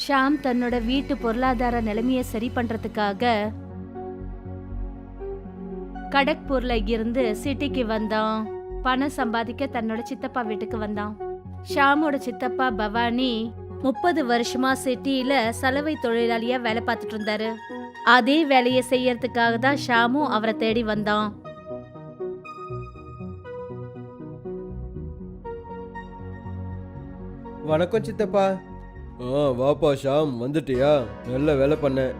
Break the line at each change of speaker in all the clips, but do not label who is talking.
ஷாம் தன்னோட வீட்டு பொருளாதார நிலைமையை சரி பண்றதுக்காக கடக்பூர்ல இருந்து சிட்டிக்கு வந்தான். பணம் சம்பாதிக்க தன்னோட சித்தப்பா வீட்டுக்கு வந்தான். ஷாமோட சித்தப்பா பவானி முப்பது வருஷமா சிட்டியில சலவை தொழிலாளியா வேலை பார்த்துட்டு இருந்தாரு. அதே வேலையை செய்யறதுக்காக தான் ஷாமும் அவரை தேடி வந்தான்.
வணக்கம் சித்தப்பா. ஆ வாப்பா ஷாம் வந்துட்டியா? நல்ல வேலை பண்ணேன்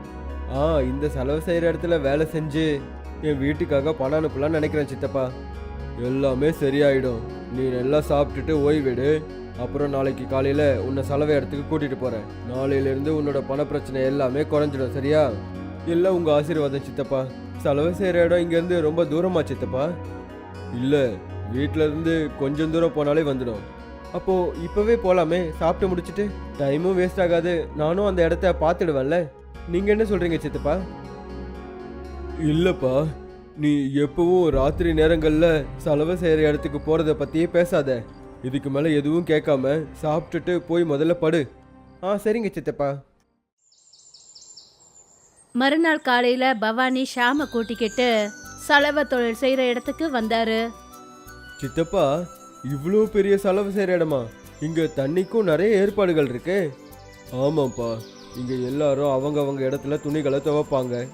ஆ இந்த செலவு செய்கிற இடத்துல வேலை செஞ்சு என் வீட்டுக்காக பணம் அனுப்பலாம்னு நினைக்கிறேன் சித்தப்பா. எல்லாமே சரியாயிடும். நீ நல்லா சாப்பிட்டுட்டு ஓய்விடு அப்புறம் நாளைக்கு காலையில் உன்னை செலவை இடத்துக்கு கூட்டிகிட்டு போகிறேன் நாளையிலேருந்து உன்னோட பண பிரச்சனை எல்லாமே குறைஞ்சிடும் சரியா? எல்லாம் உங்கள் ஆசீர்வாதம் சித்தப்பா. செலவு செய்கிற இடம் இங்கேருந்து ரொம்ப தூரமா சித்தப்பா? இல்லை வீட்டிலேருந்து கொஞ்சம் தூரம் போனாலே வந்துடும். அப்போ இப்பவே போலாமே சாப்பிட்டு முடிச்சிட்டு டைமும் வேஸ்ட் ஆகாது. நானும் அந்த இடத்த பார்த்துடுவேன்ல. நீங்க என்ன சொல்றீங்க சித்தப்பா? இல்லப்பா நீ எப்பவும் ராத்திரி நேரங்கள்ல செலவு செய்யற இடத்துக்கு போறத பத்தியே பேசாத. இதுக்கு மேல எதுவும் கேட்காம சாப்பிட்டுட்டு போய் முதல்ல படு. ஆ சரிங்க சித்தப்பா.
மறுநாள் காலையில பவானி ஷாம கூட்டிக்கிட்டு சலவை தொழில் செய்யற இடத்துக்கு வந்தாரு.
சித்தப்பா இவ்வளோ பெரிய செலவு செய்கிற இடமா? இங்கே தண்ணிக்கும் நிறைய ஏற்பாடுகள் இருக்கு. ஆமாப்பா. இங்கே எல்லாரும் அவங்க அவங்க இடத்துல துணிகளை துவைப்பாங்க.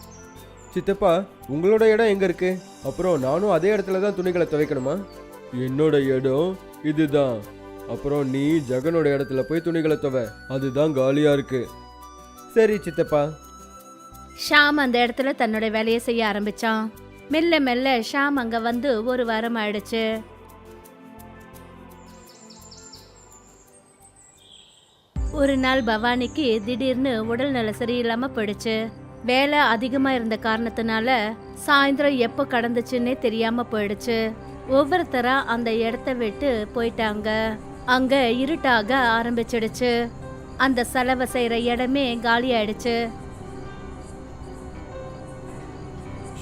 சித்தப்பா உங்களோட இடம் எங்கே இருக்கு? அப்புறம் நானும் அதே இடத்துல தான் துணிகளை துவைக்கணுமா? என்னோட இடம் இதுதான். அப்புறம் நீ ஜெகனோட இடத்துல போய் துணிகளை துவை. அதுதான் காலியாக இருக்கு. சரி சித்தப்பா.
ஷாம் அந்த இடத்துல தன்னோட வேலையை செய்ய ஆரம்பிச்சான். மெல்ல மெல்ல ஷாம் அங்க வந்து ஒரு வாரம் ஆயிடுச்சு. ஒரு நாள் பவானிக்கு திடீர்னு உடல் நல சரியில்லாம போயிடுச்சு. வேலை அதிகமா இருந்த காரணத்தினால சாயந்தரம் எப்போ கடந்துச்சுன்னே தெரியாம போயிடுச்சு. ஒவ்வொருத்தரா அந்த இடத்த விட்டு போயிட்டாங்க. அங்க இருட்டாக ஆரம்பிச்சிடுச்சு. அந்த செலவை செய்யற இடமே காலி ஆயிடுச்சு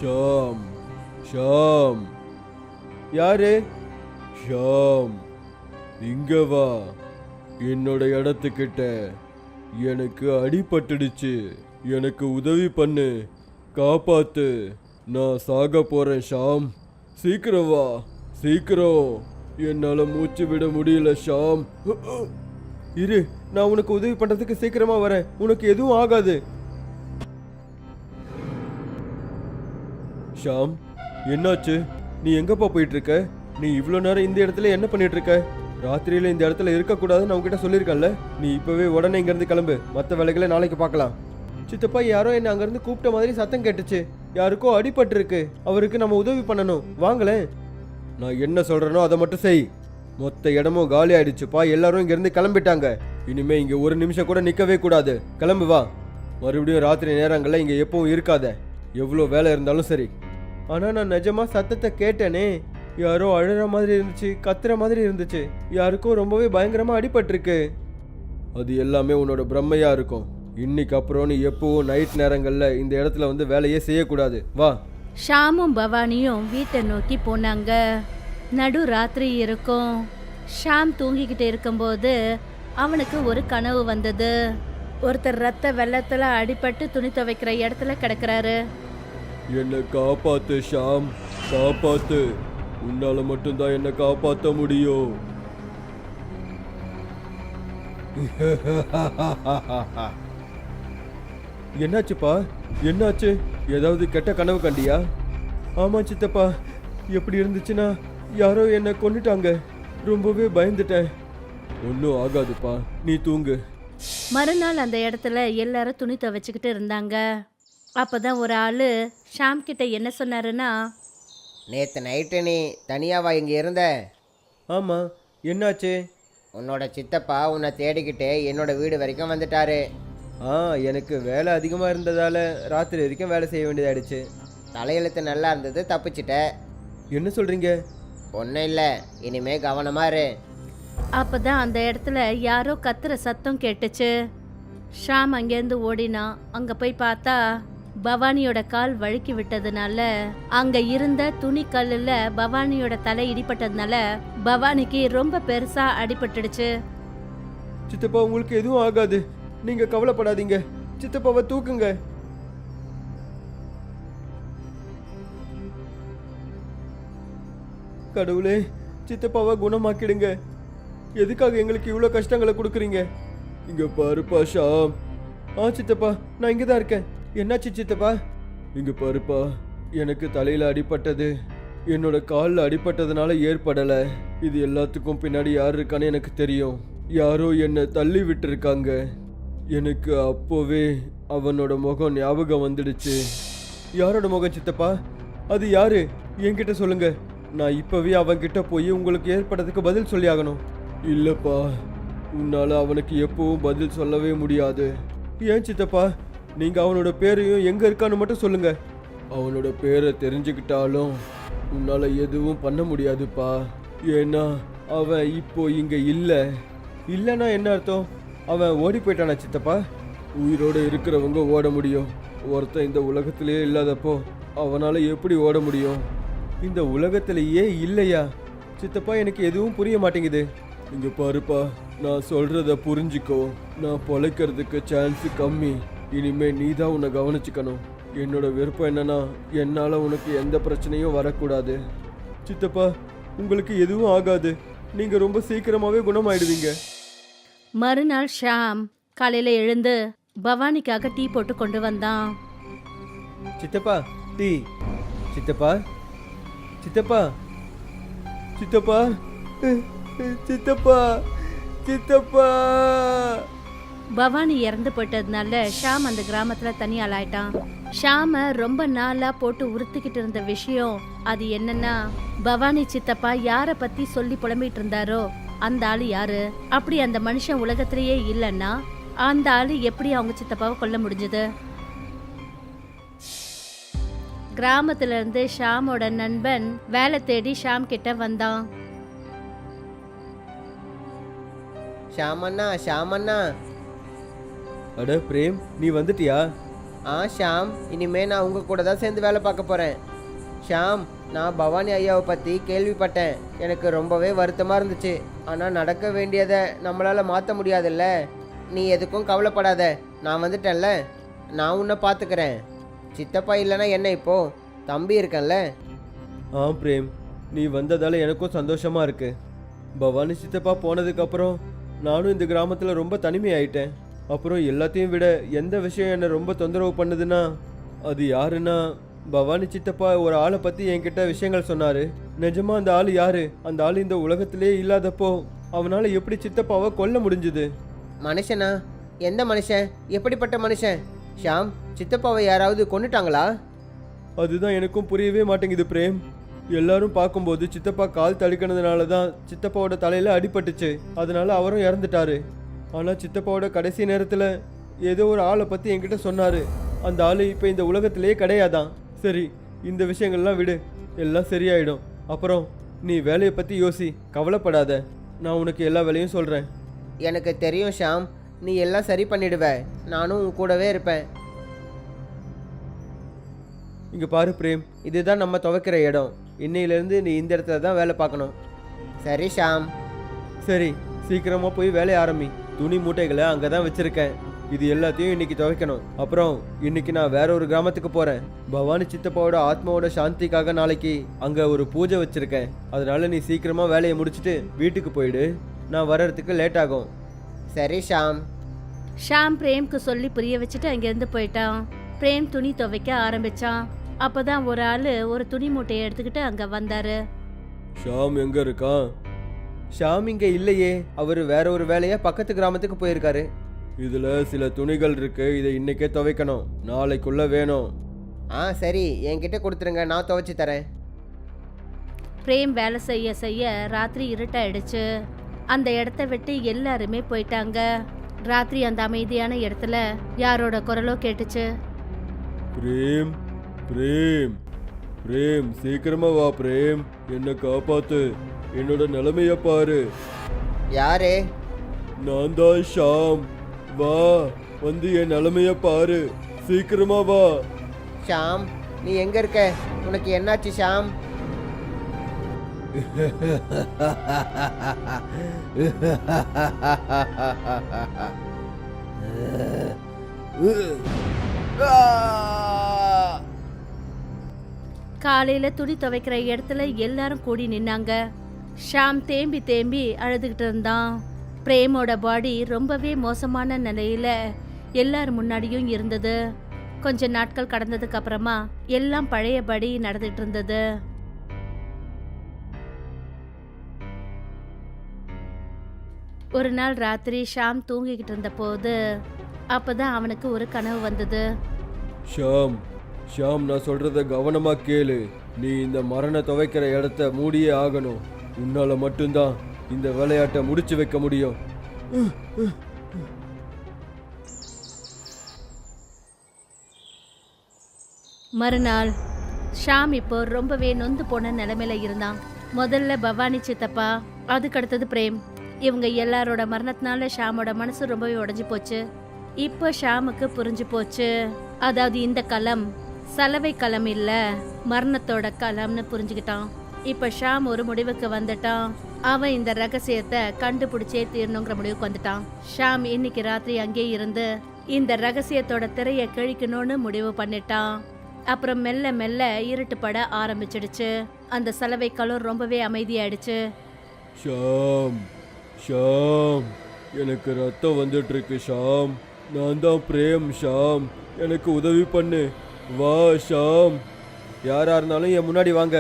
ஷோம் ஷோம். யாரு? ஷோம். இங்க வா. என்னோட இடத்துக்கிட்ட எனக்கு அடிபட்டுடுச்சு. எனக்கு உதவி பண்ணு. காப்பாத்து. நான் சாக போறேன் ஷாம். சீக்கிரம் வா. சீக்கிரம். என்னால மூச்சு விட முடியல ஷாம். இரு நான் உனக்கு உதவி பண்றதுக்கு சீக்கிரமா வரேன். உனக்கு எதுவும் ஆகாது. ஷாம் என்னாச்சு? நீ எங்கப்பா போயிட்டு இருக்க? நீ இவ்வளோ நேரம் இந்த இடத்துல என்ன பண்ணிட்டு இருக்க? ராத்திரியில இந்த இடத்துல இருக்கக்கூடாதுன்னு அவங்க கிட்ட நீ இப்பவே உடனே இங்கேருந்து கிளம்பு. மற்ற வேலைகளை நாளைக்கு பார்க்கலாம். சித்தப்பா யாரோ என்னை அங்கேருந்து கூப்பிட்ட மாதிரி சத்தம் கேட்டுச்சு. யாருக்கோ அடிபட்டு இருக்கு அவருக்கு நம்ம உதவி பண்ணணும். வாங்களேன். நான் என்ன சொல்றேனோ அதை மட்டும் செய். மொத்த இடமும் காலி ஆயிடுச்சுப்பா. எல்லாரும் இங்கேருந்து கிளம்பிட்டாங்க. இனிமே இங்க ஒரு நிமிஷம் கூட நிற்கவே கூடாது. கிளம்பு வா. மறுபடியும் ராத்திரி நேரங்களில் இங்கே எப்பவும் இருக்காத. எவ்வளோ வேலை இருந்தாலும் சரி. ஆனால் நான் நிஜமா சத்தத்தை கேட்டேனே. யாரோ அழுற மாதிரி இருந்துச்சு கத்துற மாதிரி இருந்துச்சு. யாருக்கும் ரொம்பவே பயங்கரமாக அடிபட்டிருக்கு. அது எல்லாமே உன்னோட பிரம்மையா இருக்கும். இன்னைக்கு அப்புறம் நீ எப்பவும் நைட் நேரங்களில் இந்த இடத்துல வந்து வேலையே செய்யக்கூடாது. வா.
ஷாமும் பவானியும் வீட்டை நோக்கி போனாங்க. நடு ராத்திரி இருக்கும். ஷாம் தூங்கிக்கிட்டு இருக்கும்போது அவனுக்கு ஒரு கனவு வந்தது. ஒருத்தர் ரத்த வெள்ளத்துல அடிபட்டு துணி துவைக்கிற இடத்துல கிடக்குறாரு.
என்னை காப்பாத்து ஷாம். காப்பாத்து. உன்னால மட்டும்தான் என்னை காப்பாத்த முடியும். என்னாச்சுப்பா? என்னாச்சு? ஏதாவது கெட்ட கனவு கண்டியா? ஆமா சித்தப்பா. எப்படி இருந்துச்சுன்னா யாரோ என்னை கொண்டுட்டாங்க ரொம்பவே பயந்துட்டேன். ஒன்றும் ஆகாதுப்பா. நீ தூங்கு.
மறுநாள் அந்த இடத்துல எல்லாரும் துணி துவைச்சுக்கிட்டு இருந்தாங்க. அப்பதான் ஒரு ஆளு ஷாம் கிட்ட என்ன சொன்னாருன்னா
நேற்று நைட்டு நீ தனியாவா இங்கே இருந்த?
ஆமா. என்னாச்சு?
உன்னோட சித்தப்பா உன்னை தேடிக்கிட்டு என்னோட வீடு வரைக்கும் வந்துட்டாரு.
ஆ எனக்கு வேலை அதிகமாக இருந்ததால ராத்திரி வரைக்கும் வேலை செய்ய வேண்டியதாயிடுச்சு.
தலையெழுத்து நல்லா இருந்தது தப்பிச்சிட்ட.
என்ன சொல்றீங்க?
ஒன்றும் இல்லை. இனிமே கவனமா இரு.
அப்பதான் அந்த இடத்துல யாரோ கத்துற சத்தம் கேட்டுச்சு. ஷாம் அங்கேருந்து ஓடினான். அங்க போய் பார்த்தா பவானியோட கால் வழுக்கி விட்டதுனால அங்க இருந்த துணி கல்லுல பவானியோட தலை இடிபட்டதுனால பவானிக்கு ரொம்ப பெருசா அடிபட்டுடுச்சு.
சித்தப்பா உங்களுக்கு எதுவும் ஆகாது. நீங்க கவலைப்படாதீங்க. சித்தப்பாவை தூக்குங்க. கடவுளே சித்தப்பாவை குணமாக்கிடுங்க. எதுக்காக எங்களுக்கு இவ்வளோ கஷ்டங்களை கொடுக்குறீங்க? இங்கே பாருப்பா ஷாம் ஆ சித்தப்பா நான் இங்கே தான் இருக்கேன். என்னாச்சு சித்தப்பா? இங்க பாருப்பா எனக்கு தலையில அடிபட்டது. என்னோட காலில் அடிபட்டதுனால ஏற்படலை. இது எல்லாத்துக்கும் பின்னாடி யார் இருக்கான்னு எனக்கு தெரியும். யாரோ என்னை தள்ளி விட்டுருக்காங்க. எனக்கு அப்போவே அவனோட முகம் ஞாபகம் வந்துடுச்சு. யாரோட முகம் சித்தப்பா? அது யாரு? என்கிட்ட சொல்லுங்க. நான் இப்பவே அவன்கிட்ட போய் உங்களுக்கு ஏற்பட்டதுக்கு பதில் சொல்லி ஆகணும். இல்லப்பா உன்னால அவனுக்கு எப்பவும் பதில் சொல்லவே முடியாது. ஏன் சித்தப்பா? நீங்க அவனோட பேரையும் எங்க இருக்கான்னு மட்டும் சொல்லுங்க. அவனோட பேரை தெரிஞ்சுக்கிட்டாலும் உன்னால எதுவும் பண்ண முடியாதுப்பா. ஏன்னா அவன் இப்போ இங்க இல்ல. இல்லைன்னா என்ன அர்த்தம்? அவன் ஓடி போயிட்டானா சித்தப்பா? உயிரோடு இருக்கிறவங்க ஓட முடியும். ஒருத்தன் இந்த உலகத்திலேயே இல்லாதப்போ அவனால் எப்படி ஓட முடியும்? இந்த உலகத்திலேயே இல்லையா? சித்தப்பா எனக்கு எதுவும் புரிய மாட்டேங்குது. இங்கே பாருப்பா நான் சொல்கிறத புரிஞ்சுக்கோ. நான் பொழைக்கிறதுக்கு சான்ஸு கம்மி. இனிமே நீ தான் உன்னை கவனிச்சுக்கணும். என்னோட விருப்பம் என்னன்னா என்னால உனக்கு எந்த பிரச்சனையும் வரக்கூடாது. சித்தப்பா உங்களுக்கு எதுவும் ஆகாது. நீங்க ரொம்ப சீக்கிரமாவே குணமாயிடுவீங்க.
மறுநாள் ஷாம் காலையில எழுந்து பவானிக்காக டீ போட்டு கொண்டு வந்தான்.
சித்தப்பா டீ. சித்தப்பா. சித்தப்பா. சித்தப்பா. சித்தப்பா. சித்தப்பா.
பவானி இறந்து போயிட்டதுனால ஷாம் அந்த கிராமத்துல தனியாளாயிட்டான் ஷாம ரொம்ப நாளா போட்டு உறுத்துக்கிட்டு இருந்த விஷயம் அது என்னன்னா பவானி சித்தப்பா யார பத்தி சொல்லி புலம்பிட்டு இருந்தாரோ அந்த ஆளு யாரு? அப்படி அந்த மனுஷன் உலகத்திலேயே இல்லைன்னா அந்த ஆளு எப்படி அவங்க சித்தப்பாவை கொல்ல முடிஞ்சது? கிராமத்துல இருந்து ஷாமோட நண்பன் வேலை தேடி ஷாம் கிட்ட வந்தான்.
ஷாமண்ணா ஷாமண்ணா.
அட பிரேம் நீ வந்துட்டியா?
ஆ ஷாம் இனிமே நான் உங்க கூட தான் சேர்ந்து வேலை பார்க்க போறேன். ஷாம் நான் பவானி ஐயாவை பற்றி கேள்விப்பட்டேன். எனக்கு ரொம்பவே வருத்தமாக இருந்துச்சு. ஆனால் நடக்க வேண்டியதை நம்மளால் மாற்ற முடியாதுல்ல. நீ எதுக்கும் கவலைப்படாத. நான் வந்துட்டேன்ல. நான் உன்னை பார்த்துக்கிறேன் சித்தப்பா இல்லைன்னா என்ன இப்போ? தம்பி இருக்கேன்ல.
ஆ பிரேம் நீ வந்ததால எனக்கும் சந்தோஷமா இருக்கு. பவானி சித்தப்பா போனதுக்கு அப்புறம் நானும் இந்த கிராமத்தில் ரொம்ப தனிமையாயிட்டேன். அப்புறம் எல்லாத்தையும் விட எந்த விஷயம் என்னை ரொம்ப தொந்தரவு பண்ணுதுன்னா அது யாருன்னா பவானி சித்தப்பா ஒரு ஆளை பற்றி என்கிட்ட விஷயங்கள் சொன்னாரு. நிஜமா அந்த ஆள் யாரு? அந்த ஆள் இந்த உலகத்திலே இல்லாதப்போ அவனால எப்படி சித்தப்பாவை கொல்ல முடிஞ்சுது?
மனுஷனா? எந்த மனுஷன்? எப்படிப்பட்ட மனுஷன்? ஷாம் சித்தப்பாவை யாராவது கொண்டுட்டாங்களா
அதுதான் எனக்கும் புரியவே மாட்டேங்குது பிரேம். எல்லாரும் பார்க்கும்போது சித்தப்பா கால் தடுக்கினதுனால தான் சித்தப்பாவோட தலையில அடிபட்டுச்சு. அதனால அவரும் இறந்துட்டாரு. ஆனா சித்தப்பாவோட கடைசி நேரத்துல ஏதோ ஒரு ஆளை பத்தி என்கிட்ட சொன்னாரு. அந்த ஆளு இப்போ இந்த உலகத்திலேயே கிடையாதான். சரி இந்த விஷயங்கள்லாம் விடு. எல்லாம் சரியாயிடும். அப்புறம் நீ வேலையை பத்தி யோசி கவலைப்படாத. நான் உனக்கு எல்லா வேலையும் சொல்றேன்.
எனக்கு தெரியும் ஷாம். நீ எல்லாம் சரி பண்ணிடுவ. நானும் உன் கூடவே இருப்பேன்.
இங்க பாரு பிரேம். இதுதான் நம்ம துவைக்கிற இடம். இன்னையிலேருந்து நீ இந்த இடத்துல தான் வேலை பார்க்கணும்.
சரி ஷாம்.
சரி சீக்கிரமா போய் வேலைய ஆரம்பி. துணி மூட்டைகளை அங்கே தான் வச்சிருக்கேன். இது எல்லாத்தையும் இன்னைக்கு துவைக்கணும். அப்புறம் இன்னைக்கு நான் வேற ஒரு கிராமத்துக்கு போறேன். பவானி சித்தப்பாவோட ஆத்மாவோட சாந்திக்காக நாளைக்கு அங்க ஒரு பூஜை வச்சிருக்கேன். அதனால நீ சீக்கிரமா வேலையை முடிச்சிட்டு வீட்டுக்கு போயிடு. நான் வர்றதுக்கு லேட் ஆகும்.
சரி ஷாம்.
ஷாம் பிரேம்க்கு சொல்லி புரிய வச்சுட்டு அங்கேருந்து போயிட்டான். பிரேம் துணி துவைக்க ஆரம்பிச்சான். அப்பதான் ஒரு ஆளு ஒரு துணி மூட்டையை எடுத்துக்கிட்டு அங்க வந்தாரு.
ஷாம் எங்க இருக்கான்? ஷாம் இங்க இல்லையே. அவர் வேற ஒரு வேலையா பக்கத்து கிராமத்துக்கு போயிருக்காரு. இதுல சில துணிகள் இருக்கு. இதை இன்னைக்கே துவைக்கணும். நாளைக்குள்ள வேணும்.
ஆ சரி. என்கிட்ட கொடுத்துருங்க. நான் துவைச்சு தரேன்.
பிரேம் வேலை செய்ய செய்ய ராத்திரி இருட்டாயிடுச்சு. அந்த இடத்த விட்டு எல்லாருமே போயிட்டாங்க. ராத்திரி அந்த அமைதியான இடத்துல யாரோட குரலோ கேட்டுச்சு.
பிரேம் பிரேம் பிரேம் சீக்கிரமா வா பிரேம். என்ன காப்பாத்து. என்னோட நிலைமைய பாரு.
யாரு?
நான் தான் ஷாம். வா வந்து என் நிலைமைய பாரு. சீக்கிரமா வா.
ஷாம் நீ எங்க இருக்க? உனக்கு என்னாச்சு ஷாம்?
காலையில துணி துவைக்கிற இடத்துல எல்லாரும் கூடி நின்னாங்க. ஷாம் தேம்பி தேம்பி அழுதுகிட்டு இருந்தான். பிரேமோட பாடி ரொம்பவே மோசமான நிலையில எல்லார் முன்னாடியும் இருந்தது. கொஞ்ச நாட்கள் கடந்ததுக்கு அப்புறமா எல்லாம் பழையபடி நடந்துட்டு இருந்தது. ஒரு நாள் ராத்திரி ஷாம் தூங்கிக்கிட்டு இருந்த போது அப்பதான் அவனுக்கு ஒரு கனவு வந்தது.
ஷாம் ஷாம் நான் சொல்றத கவனமா கேளு. நீ இந்த மரண துவைக்கிற இடத்த மூடியே ஆகணும். உன்னால மட்டும்தான் இந்த விளையாட்டை முடிச்சு வைக்க முடியும்.
மறுநாள் ஷாம் இப்போ ரொம்பவே நொந்து போன நிலைமையில இருந்தான். முதல்ல பவானி சித்தப்பா அதுக்கு அடுத்தது பிரேம். இவங்க எல்லாரோட மரணத்தினால ஷாமோட மனசு ரொம்பவே உடஞ்சி போச்சு. இப்போ ஷாமுக்கு புரிஞ்சு போச்சு. அதாவது இந்த களம் சலவை களம் இல்ல மரணத்தோட களம்னு புரிஞ்சுக்கிட்டான். இப்ப ஷாம் ஒரு முடிவுக்கு வந்துட்டான். அவன் இந்த ரகசியத்தை கண்டுபிடிச்சே தீரணுங்கிற முடிவுக்கு வந்துட்டான். ஷாம் இன்னைக்கு ராத்திரி அங்கேயே இருந்து இந்த ரகசியத்தோட திரைய கிழிக்கணும்னு முடிவு பண்ணிட்டான். அப்புறம் மெல்ல மெல்ல இருட்டு பட ஆரம்பிச்சிடுச்சு. அந்த சலவை கலர் ரொம்பவே அமைதியாயிடுச்சு.
ஷாம் ஷாம் எனக்கு ரத்தம் வந்துட்டு இருக்கு ஷாம். நான் தான் பிரேம் ஷாம். எனக்கு உதவி பண்ணு. வா ஷாம். யாரா இருந்தாலும் என் முன்னாடி வாங்க.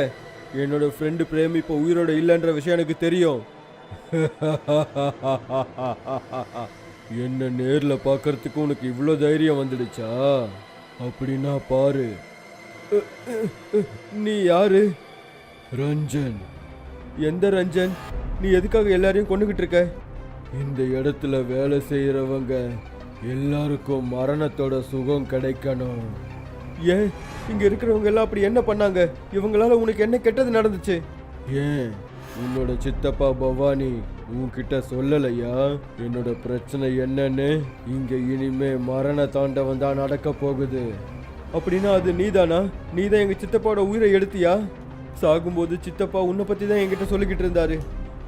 என்னோட ஃப்ரெண்டு பிரேம் இப்போ உயிரோட இல்லைன்ற விஷயம் எனக்கு தெரியும். என்ன நேரில் பார்க்கறதுக்கு உனக்கு இவ்வளோ தைரியம் வந்துடுச்சா? அப்படின்னா பாரு. நீ யாரு? ரஞ்சன். எந்த ரஞ்சன்? நீ எதுக்காக எல்லாரையும் கொண்டுகிட்டு இருக்க? இந்த இடத்துல வேலை செய்கிறவங்க எல்லாருக்கும் மரணத்தோட சுகம் கிடைக்கணும். ஏன்? இங்க இருக்கிறவங்க எல்லாம் அப்படி என்ன பண்ணாங்க? இவங்களால உனக்கு என்ன கெட்டது நடந்துச்சு? ஏன்? உன்னோட சித்தப்பா பவானி உன்கிட்ட சொல்லலையா? என்னோட பிரச்சனை என்னன்னு? இங்க இனிமே மரண தாண்டவம் தான் நடக்க போகுது. அப்படின்னா அது நீதானா? நீதான் எங்க சித்தப்பாவோட உயிரை எடுத்தியா? சாகும்போது சித்தப்பா உன்னை பத்தி தான் என்கிட்ட சொல்லிக்கிட்டு இருந்தாரு.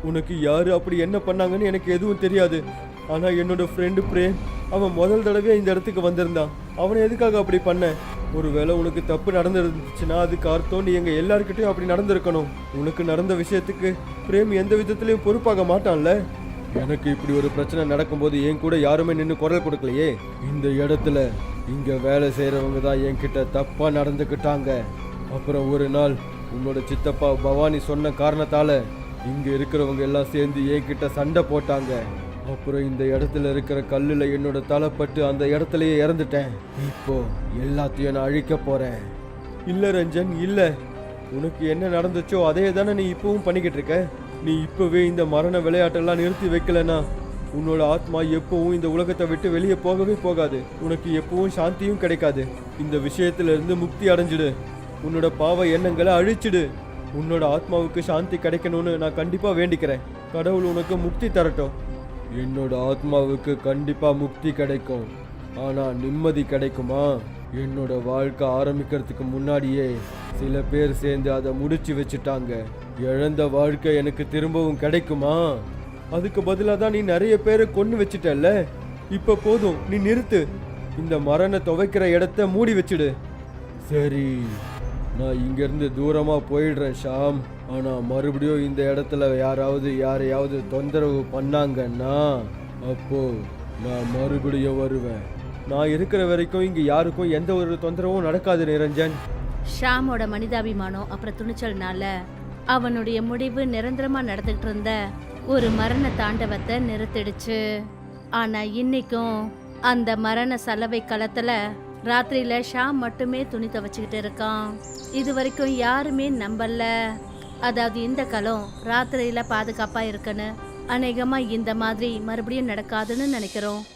உனக்கு யாரு அப்படி என்ன பண்ணாங்கன்னு எனக்கு எதுவும் தெரியாது. ஆனா என்னோட ஃப்ரெண்டு பிரேம் அவன் முதல் தடவையா இந்த இடத்துக்கு வந்திருந்தான். அவனை எதுக்காக அப்படி பண்ண? ஒருவேளை உனக்கு தப்பு நடந்திருந்துச்சுன்னா அதுக்கு அர்த்தம் நீ எங்கள் எல்லாருக்கிட்டையும் அப்படி நடந்திருக்கணும். உனக்கு நடந்த விஷயத்துக்கு பிரேம் எந்த விதத்துலையும் பொறுப்பாக மாட்டான்ல? எனக்கு இப்படி ஒரு பிரச்சனை நடக்கும்போது என் கூட யாருமே நின்று குரல் கொடுக்கலையே? இந்த இடத்துல இங்கே வேலை செய்கிறவங்க தான் என்கிட்ட தப்பாக நடந்துக்கிட்டாங்க. அப்புறம் ஒரு நாள் உன்னோட சித்தப்பா பவானி சொன்ன காரணத்தால் இங்கே இருக்கிறவங்க எல்லாம் சேர்ந்து என்கிட்ட சண்டை போட்டாங்க. அப்புறம் இந்த இடத்துல இருக்கிற கல்லுல என்னோட தலைப்பட்டு அந்த இடத்துலயே இறந்துட்டேன். இப்போ எல்லாத்தையும் நான் அழிக்க போறேன். இல்ல ரஞ்சன் இல்ல. உனக்கு என்ன நடந்துச்சோ அதே தானே நீ இப்பவும் பண்ணிக்கிட்டு இருக்க. நீ இப்பவே இந்த மரண விளையாட்டெல்லாம் நிறுத்தி வைக்கலனா உன்னோட ஆத்மா எப்பவும் இந்த உலகத்தை விட்டு வெளியே போகவே போகாது. உனக்கு எப்பவும் சாந்தியும் கிடைக்காது. இந்த விஷயத்துல இருந்து முக்தி அடைஞ்சிடு. உன்னோட பாவ எண்ணங்களை அழிச்சிடு. உன்னோட ஆத்மாவுக்கு சாந்தி கிடைக்கணும்னு நான் கண்டிப்பா வேண்டிக்கிறேன். கடவுள் உனக்கு முக்தி தரட்டும். என்னோட ஆத்மாவுக்கு கண்டிப்பா முக்தி கிடைக்கும். ஆனா நிம்மதி கிடைக்குமா? என்னோட வாழ்க்கை ஆரம்பிக்கிறதுக்கு முன்னாடியே சில பேர் சேர்ந்து அதை முடிச்சு வச்சுட்டாங்க. இழந்த வாழ்க்கை எனக்கு திரும்பவும் கிடைக்குமா? அதுக்கு பதிலாக தான் நீ நிறைய பேரை கொண்டு வச்சிட்டல்ல? இப்போ போதும் நீ நிறுத்து. இந்த மரண துவைக்கிற இடத்த மூடி வச்சிடு. சரி நான் இங்கேருந்து தூரமாக போயிடுறேன் ஷாம். ஆனால் மறுபடியும் இந்த இடத்துல யாராவது யாரையாவது தொந்தரவு பண்ணாங்கன்னா அப்போ நான் மறுபடியும் வருவேன். நான் இருக்கிற வரைக்கும் இங்கே யாருக்கும் எந்த ஒரு தொந்தரவும் நடக்காது நிரஞ்சன்.
ஷாமோட மனிதாபிமானம் அப்புறம் துணிச்சல்னால அவனுடைய முடிவு நிரந்தரமா நடந்துகிட்டு இருந்த ஒரு மரண தாண்டவத்தை நிறுத்திடுச்சு. ஆனா இன்னைக்கும் அந்த மரண சலவை களத்துல ராத்திரியில ஷாம் மட்டுமே துணி துவச்சுக்கிட்டு இருக்கான். இது வரைக்கும் யாருமே நம்பல. அதாவது இந்த களம் ராத்திரியில் பாதுகாப்பாக இருக்குன்னு அநேகமாக இந்த மாதிரி மறுபடியும் நடக்காதுன்னு நினைக்கிறோம்.